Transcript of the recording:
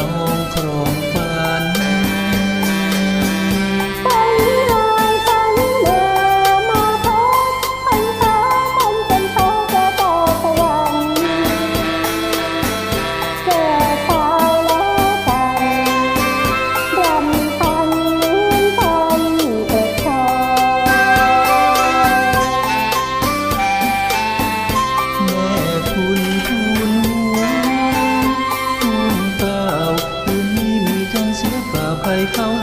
ลองครอง 抬头